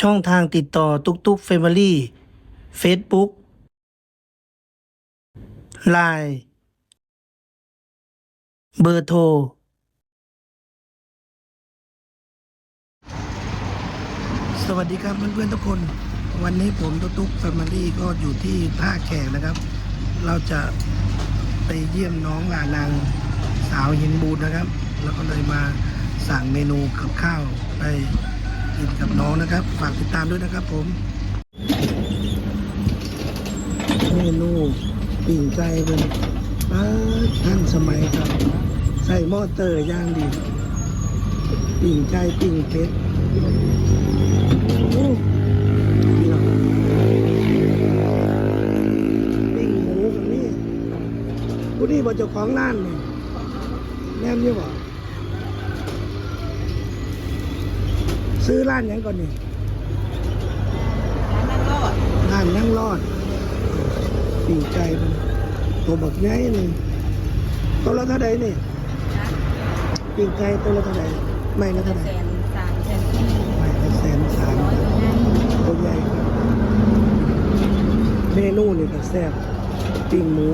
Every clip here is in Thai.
ช่องทางติดต่อตุกตุกเฟมิลี่เฟซบุ๊กไลน์เบอร์โทร สวัสดีครับเพื่อนๆทุกคน วันนี้ผมตุกตุกแฟมิลี่ก็อยู่ที่ท่าแขกนะครับ เราจะไปเยี่ยมน้องหลานางสาวหินบูนนะครับ แล้วก็เลยมาสั่งเมนูกับข้าวไป กินกับน้องนะครับ ฝากติดตามด้วยนะครับผมเมนูปิ่งไก่เป็นป้าท่านสมัยครับ ใส่หม้อเตอร์ย่างดี ปิ่งไก่ปิ่งเป็ดโอ้นี่เนาปิ่งหมูกับนี่ผู้นี้บอกเจ้าของร้านเนี่ยแน่นยี่บ่ ซื้อร้านยังก่อนนี่ร้านนั่งรอดปีกไก่มันตัวบักใหญ่นี่ตัวละเท่าใดนี่ปีกไก่ตัวละเท่าใดไม่ละเท่าใดแสนสามแสนไม่ละแสนสามตัวใหญ่เมนูนี่ก็แซ่บปิ้งหมู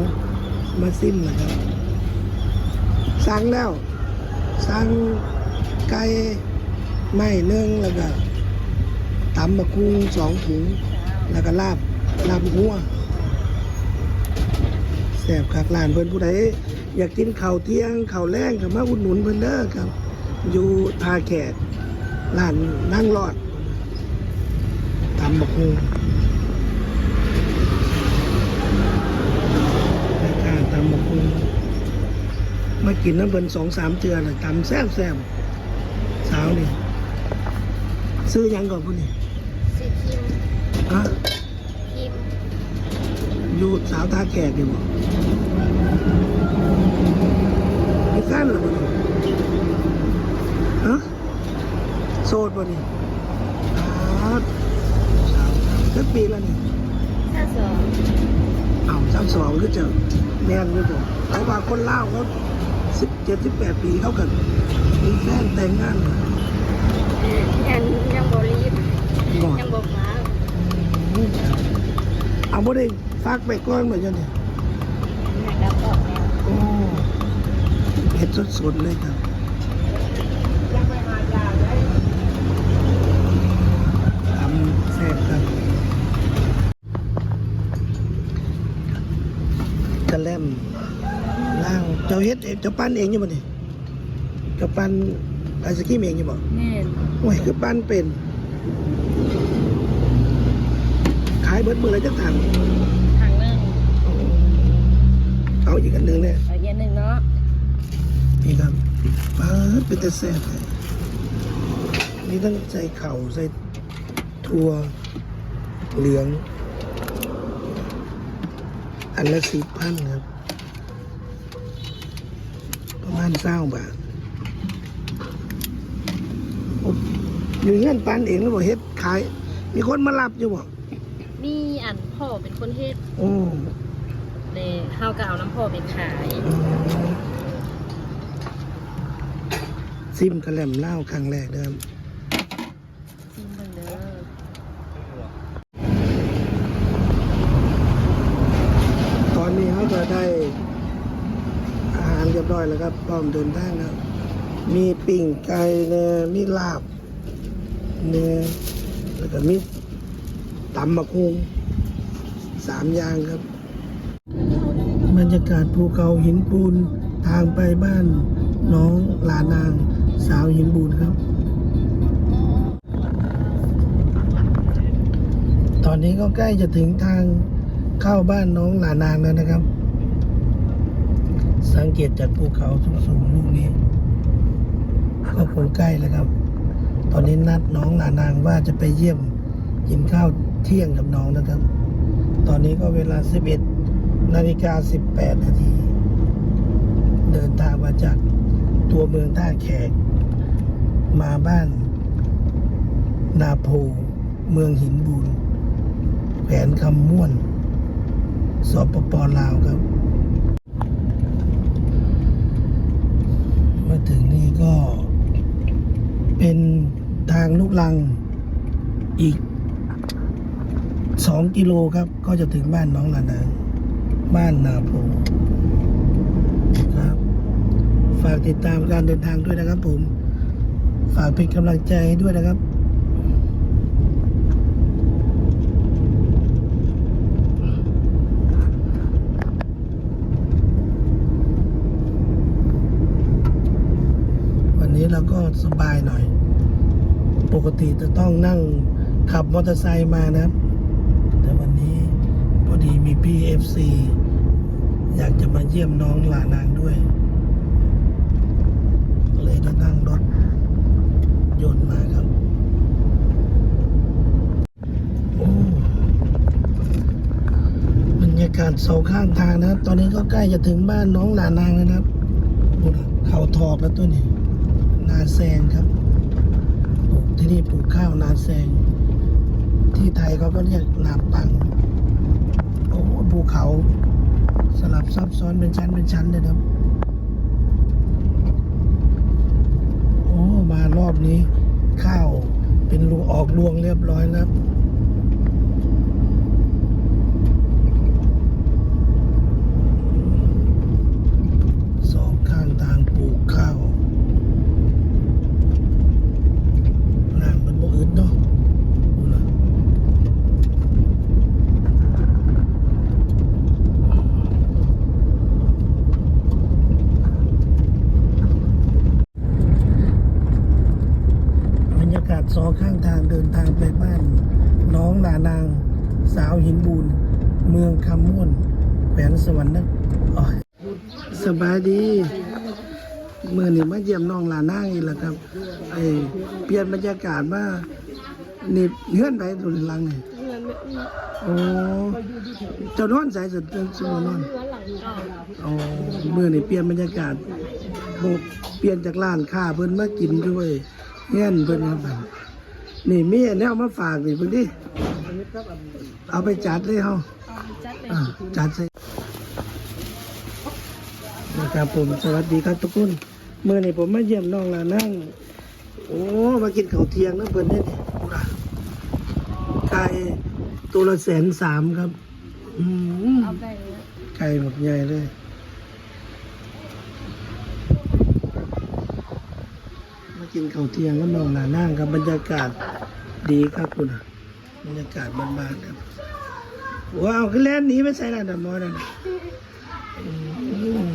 มาซิมนะครับสั่งแล้วสั่งไก่ ไม่เนื่องแล้วก็ตำมะกุ้งสองถุง แล้วก็ลาบลาบหัวแซ่บคักร้านเพิ่นผู้ใดอยากกินข้าวเที่ยงข้าวแรงก็มาอุดหนุนเพิ่นเด้อครับ อยู่ทาแขกร้านนั่งรอดตำบักฮุงรายกาตำบักฮุงมากินน้ำเพิ่นสองสามเทือเลยตำแซ่บแซ่บสาวนี่ ซื้อหยังก่อนผู้นี่สิคิมฮะคิมอยู่สาวท่าแขกอยู่บ่มีแฟนเหรือบ่นี่ฮะโสดบ่นี่อ้าวสาวสักปีแล้วนี่ถ้าสองอ้าวสามสองก็จะแม่นอยู่บ่หลายว่าคนลาวเขาสิบเจ็ดสิบแปดปีเขากันมีแฟนแต่งงานบ่ยังยังบรีบ บ่ยังบอกมาเอาบ่ได้ฝากไปก่อนบ่จังนี่หนักแล้วออกแล้วโอ้เผ็ดสดๆเลยครับทำแซ่บครับกระแลมล่างเจ้าเฮ็ดเองเจ้าปั้นเองอยู่บ่นี่เจ้าปั้นไอศกรีมเองอยู่บ่แม่นโอ้ยคือปั้นเป็น ขายเบิดมือละจักถังทางนึงเอาอีกอันหนึงเนี่ยเอาเย็นหนึ่งเนาะนี่ครับป้าดเป็นแต่แซ่บเลยนี่ต้องใส่เข่าใส่ถั่วเหลือง อันละสิบพันครับ ประมาณเศร้าบาทโอ้อยู่เงื่อนปันเองแล้วบอกเฮ็ด ขาย มีคนมารับอยู่บอกมีอันพ่อเป็นคนเฮ็ดโอ้เลยเฮาก็เอาน้ำพ่อไปขายซิมกระแหลมเหล้าครั้งแรกเดิมซิมเบิ่งเด้อตอนนี้เขาก็ได้อาหารเรียบร้อยแล้วครับพร้อมเดินทางแล้วมีปิ่งไก่เนื้อมีลาบเนื้อ แล้วก็มีตำมะคุงสามอย่างครับ บรรยากาศภูเขาหินปูนทางไปบ้านน้องหลานาง สาวหินปูนครับ ตอนนี้ก็ใกล้จะถึงทางเข้าบ้านน้องหลานางแล้วนะครับ สังเกตจากภูเขาสูงๆลูกนี้ก็คงใกล้แล้วครับ ตอนนี้นัดน้องหลานางว่าจะไปเยี่ยมกินข้าวเที่ยงกับน้องนะครับ ตอนนี้ก็เวลา 11นาฬิกา 18 นาที เดินทางมาจากตัวเมืองท่าแขก มาบ้าน นาโพ เมืองหินบูนแขวนคำม่วน สปปลาวครับ มาถึ งนี่ก็เป็นทางลูกลังอีกสองกิโลครับ ก็จะถึงบ้านน้องลานางบ้านนาโพครับ ฝากติดตามการเดินทางด้วยนะครับ ผม ฝากเป็นกำลังใจด้วยนะครับวันนี้เราก็สบายหน่อย ปกติจะต้องนั่งขับมอเตอร์ไซค์มานะครับ แต่วันนี้พอดีมีพี่เอฟซีอยากจะมาเยี่ยมน้องหลานางด้วย เลยได้นั่งรถยนต์มาครับ โอ้บรรยากาศสองข้างทางนะครับ ตอนนี้ก็ใกล้จะถึงบ้านน้องหลานางแล้วนะครับเขาทอบแล้วตัวนี้ นาแซงครับ ที่นี่ปลูกข้าวนาแซง ที่ไทยเขาก็เรียกนาปัง โอ้ภูเขาสลับซับซ้อนเป็นชั้นเป็นชั้นเลยครับ โอ้มารอบนี้ ข้าวเป็นรูออกรวงเรียบร้อยแล้วครับสองข้างทางปลูกข้าวน้ำมันบ่อึดเนาะพูดนะบรรยากาศสองข้างทางเดินทางไปบ้าน น้องนานาง สาวหินบูนเมืองคำม่วนแขวงสวรรค์นะอ๋อสบายดี เมื่อนี่มาเยี่ยมน้องหลานางอีกแล้วครับไอเปลี่ยนบ รรยากาศว่านี่เงื่อนไปตัวหลังนี่เงินไม่อื้อโอ้เจ้านอนใส่สุดสมนอนเงินหลังเอาโอ้เมื่อนี่เปลี่ยนบรรยากาศโบเปลี่ยนจากร้านค้าเพิ่นมากินด้วยเงื่อนเพิ่นครับบัดนี่มีอันนี้เอามาฝากนี่เพิ่นดิเอาไปจัดเลยเฮาเอาไปจัดเลยอ่าจัดใส่นะครับผมสวัสดีครับทุกคนเมื่อนี้ผมมาเยี่ยมน้องลานั่ง โอ้ มากินข้าวเทียงนะเพิ่นเนี่ยนี่ดูนะไก่ตัวละแสนสามครับอืมเอาไปเลยไก่หมดใหญ่เลย มากินข้าวเทียงกัน้องลานั่งครับบรรยากาศดีครับคุณน่ะบรรยากาศบ้านๆครับว้าวคือแล่นหนี้ไปใส่ละดมอนั่นน่ะอืม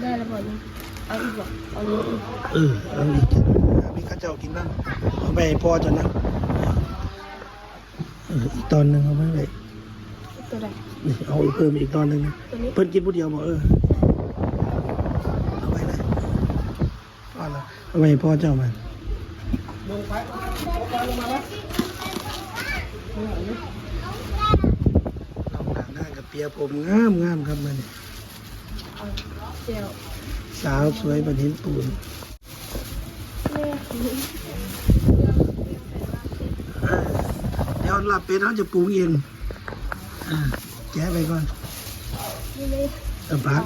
ได้แล้วบอล เอาอีกบอกเอาเยอะอีกเออเอาอีกจ้ะมีข้าวเจ้ากินบ้างเอาไปให้พ่อจ้ะนะเอออีกตอนหนึ่งเอาไปเลยตัวใดนี่เอาอีกเพิ่มอีกตอนหนึ่งนะตัวนี้เพิ่นกินผู้เดียวบอกเออเอาไปเลยพ่อละเอาไปให้พ่อเจ้ามันน้องหลานหน้ากับเปียผมงามงามครับมันเอาเจียว สาวสวยบนห็นปูนเดี๋ยวลาบเป็ดเขาจะปรุงเองแกะไปก่อนนี่เลยเอาพัก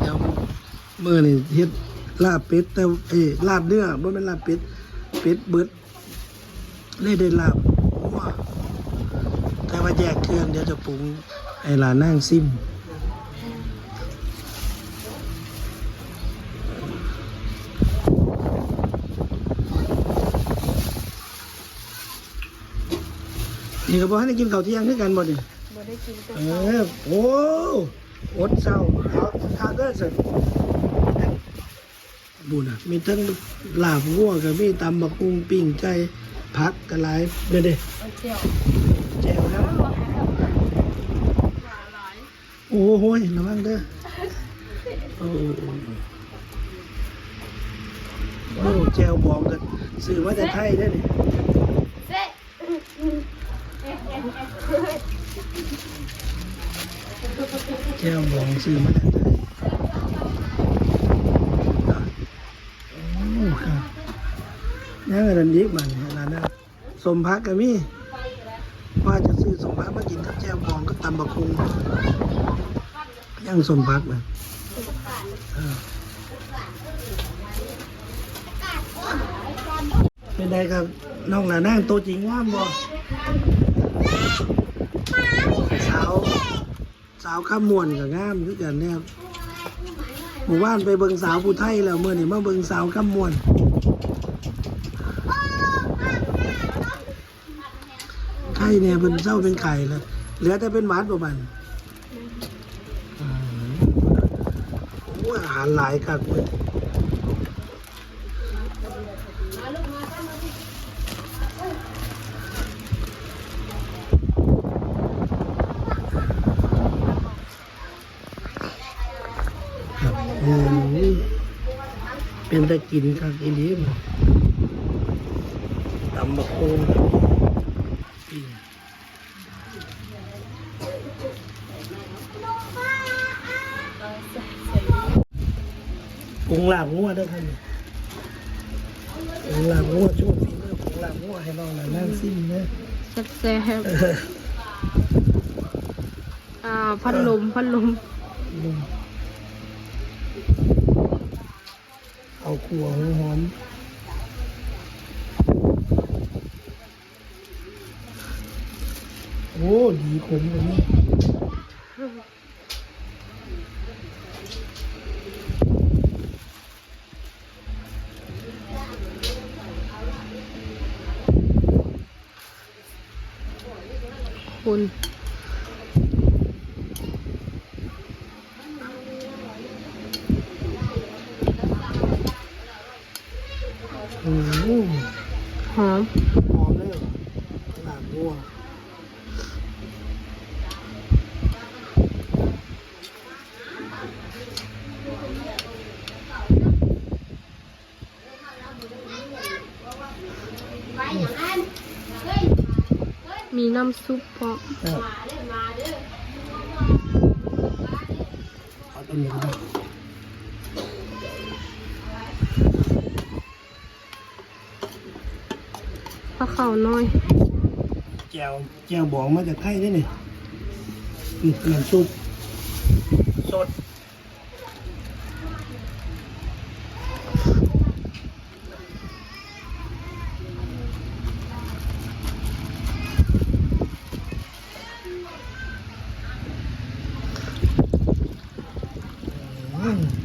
เดี๋ยวมือนี่เฮ็ดลาบเป็ดแต่เอ้ลาบเนื้อบ่แม่นลาบเป็ดเป็ดเบิดเลยได้ลาบว้าแต่ว่าแยกเครื่องเดี๋ยวจะปรุงไอ้หลานนั่งซิม นี่ก็บอกให้ได้กินข้าวเที่ยงด้วยกันบ่ดิบอได้กินตัวเออโอ้อดเศร้าเอาทานเด้อสิบุญอะ มีทั้งลาบงัวกับมีตำบักกุ้งปิ้งไก่ผักกระไรเด้อเด้เอาเจียวแจ่วครับโอ้โหยระวังเด้อโอ้โอ้แจวบองกันซื้อมาแต่ไทยได้อนี่เซ็ต แก้วบองซื้อมาจานโอ้ครับอะไรนี้มันร้านนั้นสมพักกับมี่ว่าจะซื้อสมพักมากินกับแก้วบองก็ตำบักคุงยังสมพักเลยเป็นไงครับน้องหลานั่งโตจริงว่ามบ่าวข้ามมวนกับงามคือกันเนี่ยหมู่บ้านไปเบิงสาวผู้ไทยแล้วเมื่อนี่มาเบิงสาวข้ามมวนไข่เนี่ยเป็นเจ้าเป็นไข่แล้วเหลือแต่เป็นหวานประมาณอืมโอ้อาหารหลายกักเลยครับอืม เป็นตะกินครับอีนี้ตำบักโคงครับปิ้งปรุงลาบงัวด้วยครับนี่ปรุงลาบงัวช่วงฝีมือปรุงลาบงัวให้น้องหน่อยนั่งซิมนะแซ่บๆอ่าพัดลมพัดลม ขัวหัวหอมโอ้ดีขมเลยนี่ คุณ อืม หอม หอมเลยเหรอหลาบงัว มี น้ำซุปพร้อมครับเอาตัวนี้ก็ได้ปลาเข่าน้อยแจวแจวบองมาจากไทยได้นี่นี่น้ำซุป Mm-hmm.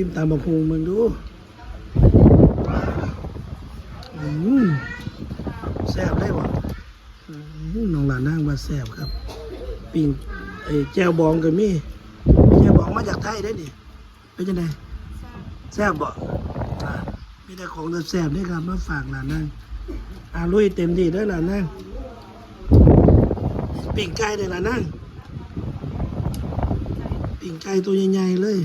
เอาชิมตามมะพูมึงดูอืมแซ่บได้บ่น้องหลานนั่งมาแซ่บครับ ปิ่งไอ้แจวบองก็มีแจวบองมาจากไทยได้ดิเป็นจังไดแซ่บบ่อ่ามีแต่ของแซ่บๆนี่ครับมาฝากหลานนั่งอาลุยเต็มที่เด้หลานนั่งปิ่งไก่เด้หลานนั่งปิ่งไก่ตัวใหญ่ๆเลย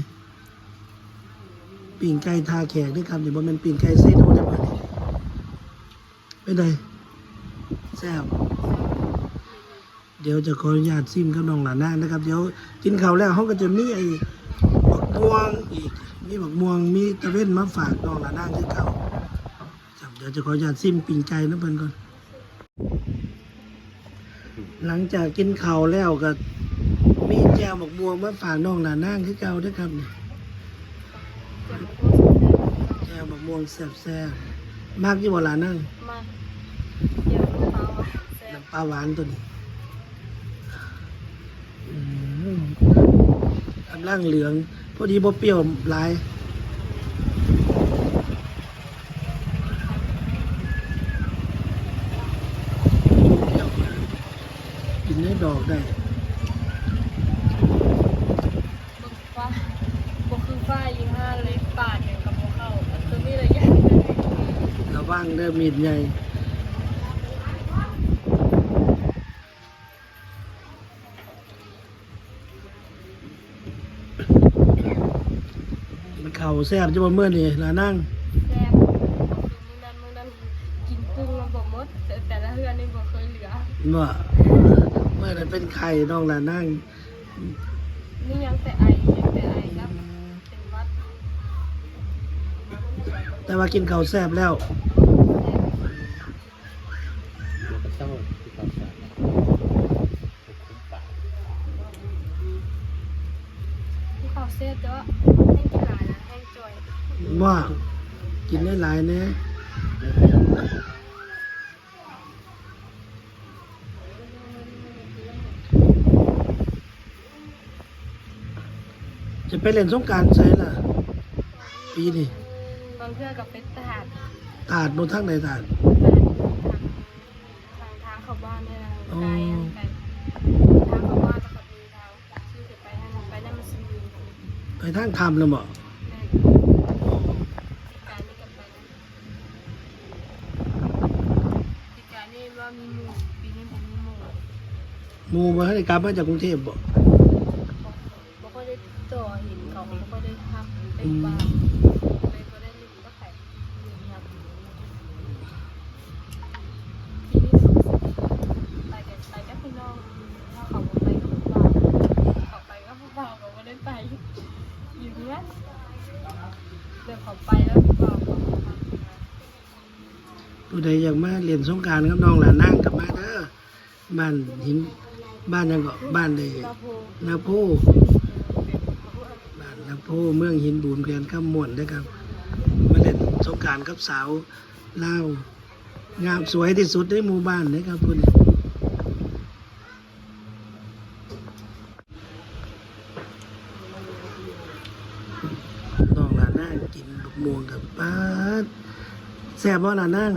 ปิ่งไก่ทาแขกด้วยครับนี่บ่แม่นปิ่งไก่เซโนได้บ่นี่เป็นไดแซ่บเดี๋ยวจะขออนุญาตซิมกับน้องหลานนานะครับ เดี๋ยวกินข้าวแล้วเขาก็จะมีไอ้บักม่วงอีกมีบักม่วงมีตะเว้นมาฝากน้องหลานนาคือเก่าเดี๋ยวจะขออนุญาตซิมปิ่งไก่นะเพิ่นก่อน หลังจากกินข้าวแล้วก็มีแจวบักม่วงมาฝากน้องหลานนาคือเก่าด้วยครับนี่ แก้วมะม่วงแซ่บๆมากยี่บ่หลานนั่งมาเดี๋ยวน้ำปลาหวานแซ่บน้ำปลาหวานตัวนี้อืมกำลังเหลือง พอดีบ่เปรี้ยวหลายเปรี้ยวกินได้ดอกได้ เบิ่งฟ้าบ่คือฟ้ายิงห้าเลยปาดอย่างกับบ่เข้าตัวนี้เลยยังเลย ระวังเด้อมีดใหญ่มันเข่าแซ่บจะบ่เมื่อนี่หลานั่งแซ่บคือมื้อนั้นมื้อนั้นกินกุ้งแล้วบอกหมมดแต่แต่ละเฮือนนี่บ่เคยเหลือว่าเมื่อนั้นเป็นไข่น้องละนั่งนี่ยังแต่ไอยังแต่ไอครับเป็นวัดแต่ว่ากินข้าวแซ่บแล้วแล้ว ว่ากินได้หลายๆนะจะไปเล่นสงกรารใช่ล่ะ ปีนี้บางเพื่อกับเป็นทหารตาดโนทั้งในตาดทางทางทางเข้าบ้านเนี่ยนะอ๋อไกลไกลทางเข้าบ้านแล้วก็มีทางที่จะไปให้มันไปนั่นมันซีไปทางทำแล้วบ่แม่การนี่กับไปปีการนี่ว่ามีหมู่ปีนี้ผมมีหมู่ หมูมาให้กลับมาจากกรุงเทพบ่บ่ค่อยได้ต่อหินเขาบ่ค่อยได้ทำเป็นปลาไปบ่ได้ลูกก็ไข่ครับปีนี้สองสิบไปกันไปกับพี่น้องถ้าเขาบ่ไปก็ผู้บ่าวเขาไปก็ผู้บ่าวก็บ่ได้ไปอยู่เนี้ยเดี๋ยวเขาไปแล้วผู้บ่าวเขาก็มาผู้ใดอยากมาเรียนสงกรารกับน้องหลานนั่งกลับมาเด้อบ้านหิน บ้านยังก็บ้านใดลาโพนาโพบ้านนาโพเมืองหินบูนเพียนข้ามมวนเด้ครับมาเล่นสงการกับสาวลางามสวยที่สุดในหมู่บ้านเด้อครับคุณน้องหลานนั่งกินลูกม่วงกับป้าแซ่บบ่หลานนั่ง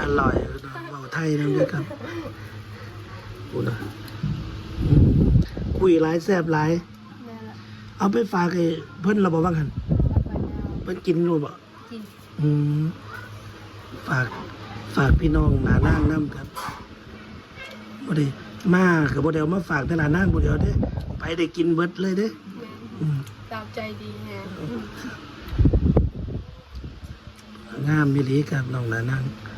อร่อยอร่อยอร่อยเนาะเบาไทยนั่นด้วยครับ กูนะอืมคุยหลายแซ่บหลายแม่ละเอาไปฝากไอ้เพิ่นเราบอกว่ากันรับไปแล้วเพิ่นกินรู้บ่กินอืมฝากฝากพี่น้องหนานั่งน้ำครับบ่ได้มากับบ่ได้เอามาฝากแต่หนานั่งบ่เดียวเด้ ไปได้กินเบิดเลยเด้แม่อืมตามใจดีแฮะงามมิลีครับน้องหนานั่งเ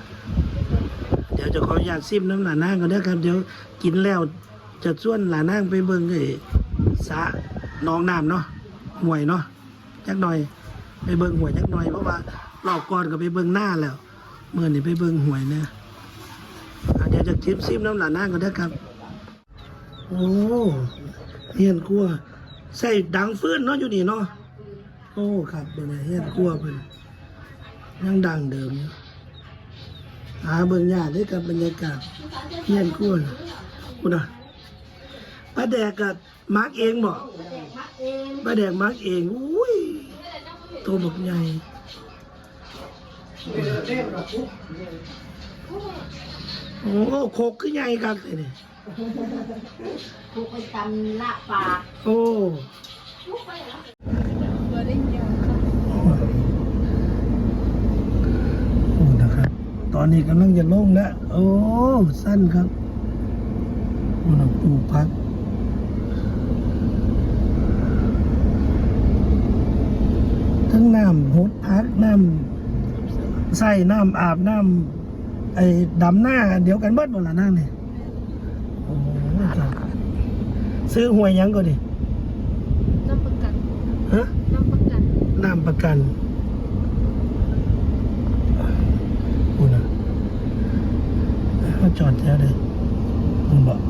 ดี๋ยวจะขออนุญาตซิมน้ำหนานั่งก่อนเด้อครับ เดี๋ยวกินแล้วจะชวนหลานั่งไปเบิ่งไอ้สระน้องน้ำเนาะห่วยเนาะจักหน่อย ไปเบิ่งห่วยจักหน่อยเพราะว่ารอบก่อนก็ไปเบิ่งหน้าแล้วเมื่อนี่ไปเบิ่งห่วยเนี่ยเดี๋ยวจะชิมซิมน้ำหลานั่งก่อนเด้อครับโอ้เฮียนกลัวใส่ดังฟื้นเนาะอยู่นี่เนาะโอ้ครับเป็นไงเฮียนกลัวเป็นยังดังเดิมอยู่ หาเบิ่งยากได้กับบรรยากาศเฮียนกลัวน่ะคุณน่ะป้าแดกกับมาร์กเองบอกป้าแดกมาร์กเองอุ้ยตัวบักใหญ่โอ้โคกคือใหญ่ครับเลยนี่กูไปทำลาบปลาโอ้ เบอร์ได้เยอะครับ โอ้นะครับ ตอนนี้กำลังจะลงแล้ว โอ้ สั้นครับโอ้เราปลูกพักทั้งน้ำหดพักน้ำใส่น้ำอาบน้ำไอ้ดำหน้า เดี๋ยวกันเบิดหมดละนั่นเนี่ยโอ้ครับซื้อหวยหยังก็ดิน้ำประกันฮะน้ำประกันน้ำประกันคุณนะเขาจ อดแล้วเลยคุณบอก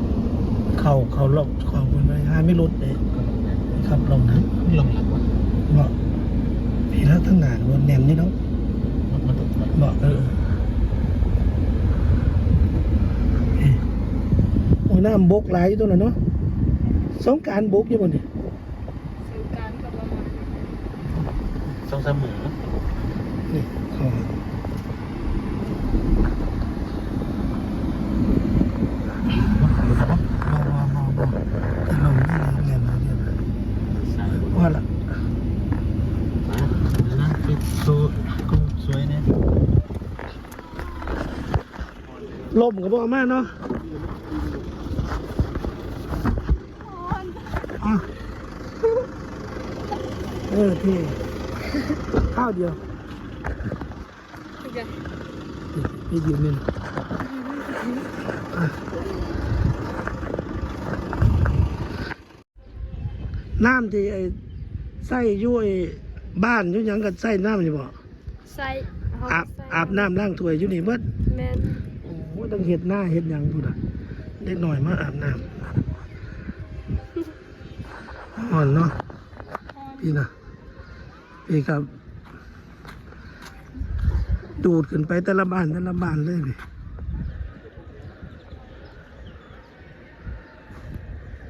เขาเขาล็อกของคุณไว้ห้าไม่รุดเลยขับลงนะลงหลังวะบอกพี่แล้วทั้งงานวนแนมนี่เนาะมันมันตกบอกเออเอ๊ะโอ้น้ำบกหลายอยู่ตัวน่ะเนาะสงกรารบกอยู่บนนี่ซื้อการกับประมาณสองสามหมื่นนี่เขามองมองมองมองแต่ลงนี่เลยเรียนมาเรียนมา สาย ว่าละ มานะคือตัวกูสวยเนี่ย ลมก็บอกมากเนาะอะเออ Ờ, พี่ข้าวเดียวทุกอย่างโอ้เดี๋ยวนะครับน้องๆน้องๆแต่น้องนี่เรียนมาเรียนมาเดี๋ยวว่าละเดี๋ยวพี่ยืมนี่นะอะน้ำที่ไอ้ใส่อยุ่ไอ้บ้านอยุ่หยังกับใส่น้ำอยู่บ่ใส่เฮอาบใส่อาบน้ำล้างถ้วยอยู่นี่เบิดแม่นโอ้ ต้องเห็ดหน้าเห็ดยังพูดอะเด็กหน่อยมาอาบน้ำอ่อนเนาะพี่นะพี่ครับ ดูดขึ้นไปแต่ละบ้านแต่ละบ้านเลยพี่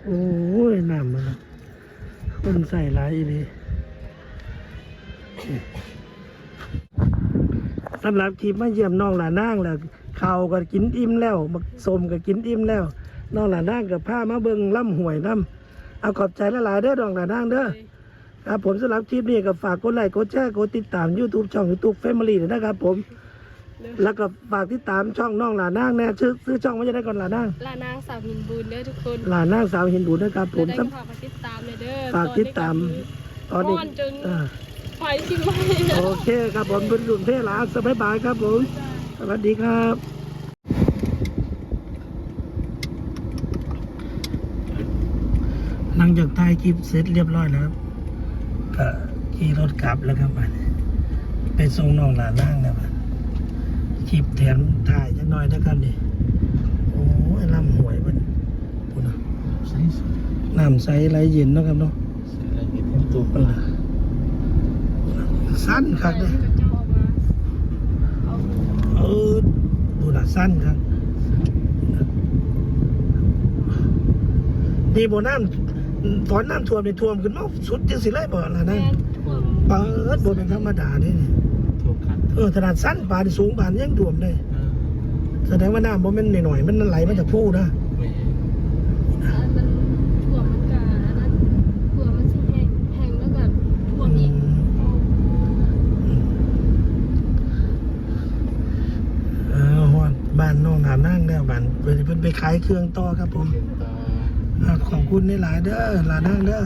โอ้ยน้ำมันคนใส่หลายอีหลีสำหรับคลิปมาเยี่ยมน้องหลานางแล้ว ข้าวก็กินอิ่มแล้วมักสมก็กินอิ่มแล้วน้องหลานางกับผ้ามาเบิงล่ำหวยน้ำเอาขอบใจหลายๆเด้อน้องหลานางเด้อครับผมสำหรับคลิปนี้ก็ฝากกดไลค์กดแชร์กดติดตาม YouTube ช่อง YouTube Family ด้วยนะครับผม แล้วก็ฝากติดตามช่องน้องหลานางแน่ชื่อซื้อช่องไม่จะได้ก่อนหลานางลานางสาวหินบุญเด้อทุกคนหลานางสาวหินบุญนะครับผมแล้วสได้ก็ฝากติดตามเลยเด้อฝากติดตามตอนนี้ป้อนจนอ่าไฟชิมไหมโอเคครับผมเป็นรุ่นเทหลาสบายบายครับผมส วัสดีครับหลังจากถ่ายคลิปเสร็จเรียบร้อยแล้วครับก็ขี่รถกลับแล้วครับบัดนี้ไปส่งน้องหลานนั่งแล้วบัดคลิปแถมถ่ายจักหน่อยนะครับนี่โอ้ยลำหวยมันปุ่นน่ะใส่ใส่น้ำใสไหลเย็นเนาะครับเนาะอะไรเห็นตัวปุ่นน่ะสั้นครับเลย เจ้าออกมาเอา เออปุ่นน่ะ สั้นครับนี่บ่น้ำตอนน้ำท่วมนี่ท่วมขึ้นมาสุดจังสิเลยบ่ล่ะแม่นะนท่วมเปิดบ่เป็นธรรมดาเด้นี่ตัวขัดเออขนาดสั้นปานสูงปานยังท่วมเลยแสดงว่าน้ำบ่แม่นหน่อยๆมันไหลมาจากผู้นะ เว้ย อันมันท่วมมันกะอันนั้นท่วมมันสิแห้งแห้งแล้วก็ท่วมอีก เออฮอดบ้านน้องหานั่งแล้วบ้านเพิ่นเพิ่น ไปขายเครื่องต่อครับผมเห็นตาอ่าขอบคุณในหลายๆเด้อหลานั่งเด้อ